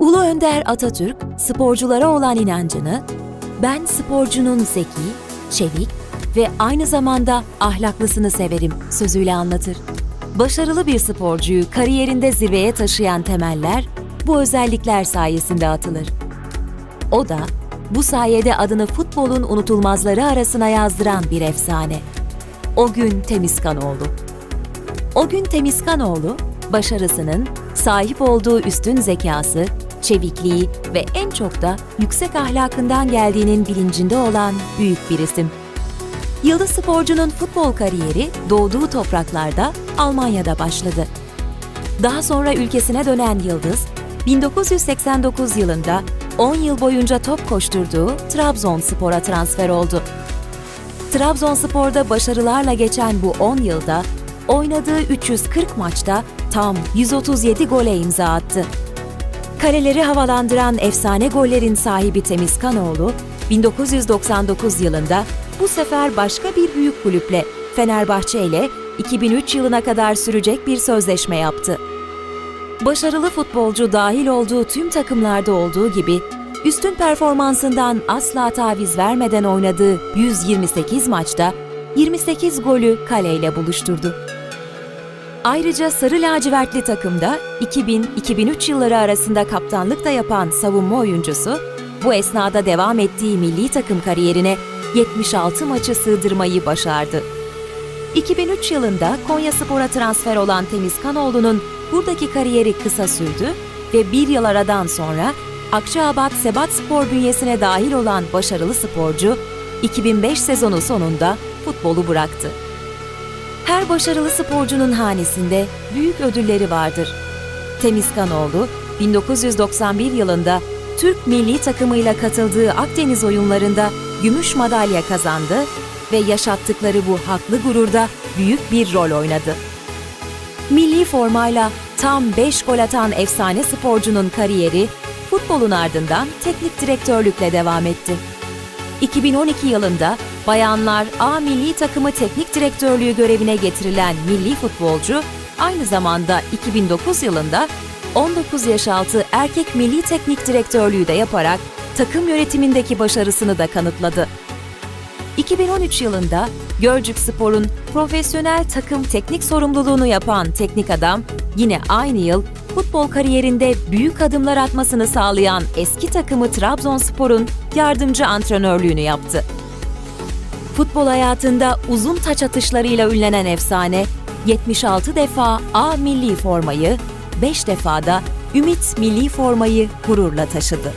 Ulu Önder Atatürk, sporculara olan inancını, ben sporcunun zeki, çevik ve aynı zamanda ahlaklısını severim sözüyle anlatır. Başarılı bir sporcuyu kariyerinde zirveye taşıyan temeller bu özellikler sayesinde atılır. O da bu sayede adını futbolun unutulmazları arasına yazdıran bir efsane. O gün Temizkanoğlu. O gün Temizkanoğlu, başarısının sahip olduğu üstün zekası, çevikliği ve en çok da yüksek ahlakından geldiğinin bilincinde olan büyük bir isim. Yıldız sporcunun futbol kariyeri doğduğu topraklarda Almanya'da başladı. Daha sonra ülkesine dönen Yıldız, 1989 yılında 10 yıl boyunca top koşturduğu Trabzonspor'a transfer oldu. Trabzonspor'da başarılarla geçen bu 10 yılda oynadığı 340 maçta tam 137 gole imza attı. Kaleleri havalandıran efsane gollerin sahibi Temizkanoğlu, 1999 yılında bu sefer başka bir büyük kulüple Fenerbahçe ile 2003 yılına kadar sürecek bir sözleşme yaptı. Başarılı futbolcu dahil olduğu tüm takımlarda olduğu gibi üstün performansından asla taviz vermeden oynadığı 128 maçta 28 golü kaleyle buluşturdu. Ayrıca Sarı Lacivertli takımda 2000-2003 yılları arasında kaptanlık da yapan savunma oyuncusu, bu esnada devam ettiği milli takım kariyerine 76 maçı sığdırmayı başardı. 2003 yılında Konyaspor'a transfer olan Temizkanoğlu'nun buradaki kariyeri kısa sürdü ve bir yıl aradan sonra Akçaabat Sebat Spor bünyesine dahil olan başarılı sporcu, 2005 sezonu sonunda futbolu bıraktı. Her başarılı sporcunun hanesinde büyük ödülleri vardır. Temizkanoğlu, 1991 yılında Türk milli takımıyla katıldığı Akdeniz oyunlarında gümüş madalya kazandı ve yaşattıkları bu haklı gururda büyük bir rol oynadı. Milli formayla tam 5 gol atan efsane sporcunun kariyeri futbolun ardından teknik direktörlükle devam etti. 2012 yılında Bayanlar A Milli Takımı Teknik Direktörlüğü görevine getirilen milli futbolcu, aynı zamanda 2009 yılında 19 yaş altı Erkek Milli Teknik Direktörlüğü de yaparak takım yönetimindeki başarısını da kanıtladı. 2013 yılında Gölcük Spor'un profesyonel takım teknik sorumluluğunu yapan teknik adam, yine aynı yıl futbol kariyerinde büyük adımlar atmasını sağlayan eski takımı Trabzonspor'un yardımcı antrenörlüğünü yaptı. Futbol hayatında uzun taç atışlarıyla ünlenen efsane, 76 defa A milli formayı, 5 defa da Ümit milli formayı gururla taşıdı.